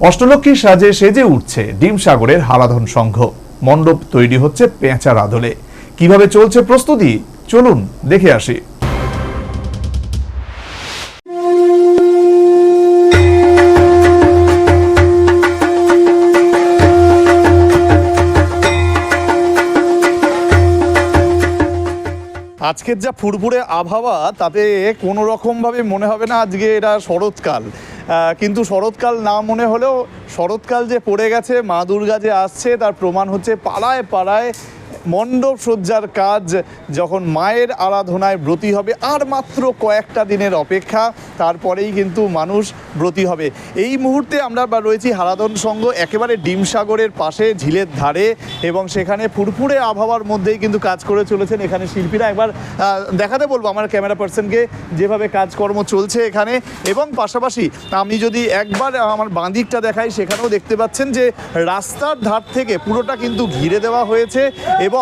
অষ্টলক্ষ্মীর সাজে সেজে উঠছে ডিম সাগরের হারাধন সংঘ। মণ্ডপ তৈরি হচ্ছে পেঁচার আদলে কীভাবে চলছে প্রস্তুতি? চলুন দেখে আসি। আজকের যা ফুরফুরে আবহাওয়া, তাতে কোনো রকমভাবে মনে হবে না আজকে এটা শরৎকাল। কিন্তু শরৎকাল না মনে হলেও শরৎকাল যে পড়ে গেছে, মা দুর্গা যে আসছে, তার প্রমাণ হচ্ছে পাড়ায় পাড়ায় মণ্ডপ সজ্জার কাজ যখন মায়ের আরাধনায় ব্রতী হবে আর মাত্র কয়েকটা দিনের অপেক্ষা, তারপরেই কিন্তু মানুষ ব্রতী হবে। এই মুহূর্তে আমরা রয়েছি হারাধন সংঘ, একেবারে ডিমসাগরের পাশে, ঝিলের ধারে এবং সেখানে ফুরফুরে আবহাওয়ার মধ্যেই কিন্তু কাজ করে চলেছেন এখানে শিল্পীরা। একবার দেখাতে বলব আমার ক্যামেরা পার্সনকে যেভাবে কাজকর্ম চলছে এখানে এবং পাশাপাশি আমি যদি একবার আমার বাঁদিকটা দেখাই, সেখানেও দেখতে পাচ্ছেন যে রাস্তার ধার থেকে পুরোটা কিন্তু ঘিরে দেওয়া হয়েছে এবং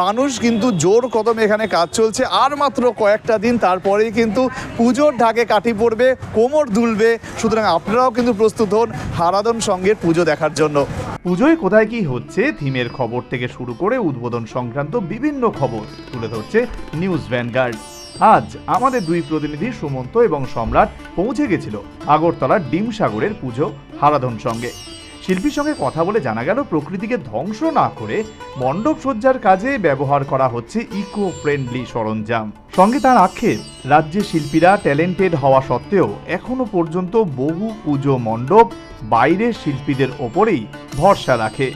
মানুষ কিন্তু জোর কদমে এখানে কাজ চলছে। আর মাত্র কয়েকটা দিন তারপরেই কিন্তু পুজোর ঢাকে কাটি পড়বে, কোমর দুলবে। সুতরাং আপনারাও কিন্তু প্রস্তুত হন হারাদন সঙ্গের পুজো দেখার জন্য। পুজোয় কোথায় কি হচ্ছে, থিমের খবর থেকে শুরু করে উদ্বোধন সংক্রান্ত বিভিন্ন খবর তুলে ধরছে নিউজ ভ্যানগার্ড। আজ আমাদের দুই প্রতিনিধি সুমন্ত এবং সম্রাট পৌঁছে গেছিল আগরতলার ডিম সাগরের পুজো হারাধন সঙ্গে শিল্পীর সঙ্গে কথা বলে জানা গেল, প্রকৃতিকে ধ্বংস না করে মণ্ডপ সজ্জার কাজে ব্যবহার করা হচ্ছে ইকো ফ্রেন্ডলি সরঞ্জাম। সঙ্গে তার আক্ষেপ, রাজ্যের শিল্পীরা ট্যালেন্টেড হওয়া সত্ত্বেও এখনও পর্যন্ত বহু পুজো মণ্ডপ বাইরের শিল্পীদের ওপরেই ভরসা রাখে।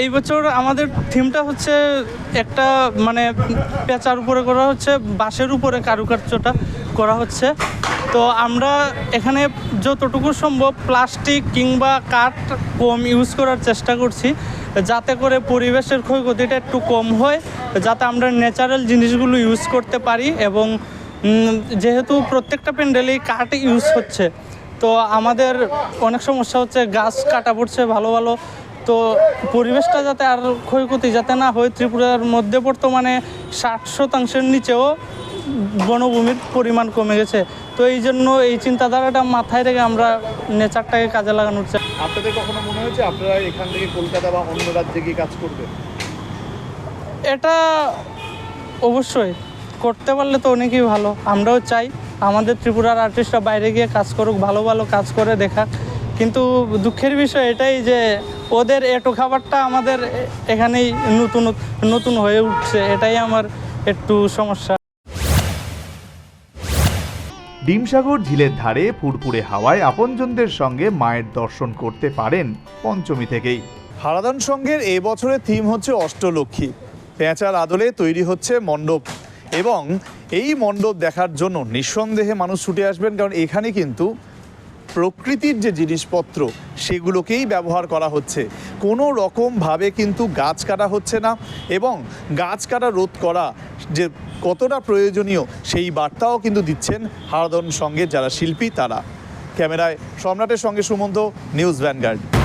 এই বছর আমাদের থিমটা হচ্ছে একটা মানে পেঁচার উপরে করা হচ্ছে, বাঁশের উপরে কারুকার্যটা করা হচ্ছে। তো আমরা এখানে যতটুকু সম্ভব প্লাস্টিক কিংবা কাঠ কম ইউজ করার চেষ্টা করছি, যাতে করে পরিবেশের ক্ষয়ক্ষতিটা একটু কম হয়, যাতে আমরা ন্যাচারাল জিনিসগুলো ইউজ করতে পারি এবং যেহেতু প্রত্যেকটা প্যান্ডেলেই কাঠ ইউজ হচ্ছে, তো আমাদের অনেক সমস্যা হচ্ছে গাছ কাটা পড়ছে ভালো ভালো, তো পরিবেশটা যাতে আর ক্ষয়ক্ষতি যাতে না হয়, ত্রিপুরার মধ্যে বর্তমানে ষাট শতাংশের নিচেও বনভূমির পরিমাণ কমে গেছে। তো এই জন্য এই চিন্তাধারাটা মাথায় রেখে আমরা নেচারটাকে কাজে লাগানোর চেষ্টা আপনাদের কখনো মনে হয়েছে আপনারা এখান থেকে কলকাতা বা অন্য রাজ্যে গিয়ে কাজ করবেন? এটা অবশ্যই। করতে পারলে তো অনেকই ভালো। আমরাও চাই আমাদের ত্রিপুরার আর্টিস্টরা বাইরে গিয়ে কাজ করুক ভালো ভালো কাজ করে দেখাক। কিন্তু দুঃখের বিষয় এটাই যে ওদের এটো খাবারটা আমাদের এখানেই নতুন নতুন হয়ে উঠছে। এটাই আমার একটু সমস্যা। ডিমসাগর ঝিলের ধারে ফুরফুরে হাওয়ায় আপনজনদের সঙ্গে মায়ের দর্শন করতে পারেন পঞ্চমী থেকেই। হারাদান সংঘের এই বছরের থিম হচ্ছে অষ্টলক্ষ্মী। পেঁচার আদলে তৈরি হচ্ছে মণ্ডপ এবং এই মণ্ডপ দেখার জন্য নিঃসন্দেহে মানুষ ছুটে আসবেন কারণ এখানে কিন্তু প্রকৃতির যে জিনিসপত্র, সেগুলোকেই ব্যবহার করা হচ্ছে। কোনো রকমভাবে কিন্তু গাছ কাটা হচ্ছে না এবং গাছ কাটা রোধ করা যে কতটা প্রয়োজনীয় সেই বার্তাও কিন্তু দিচ্ছেন হারাদন সঙ্গে যারা শিল্পী তারা। ক্যামেরায় সম্রাটের সঙ্গে সুমন্ত, নিউজ ভ্যানগার্ড।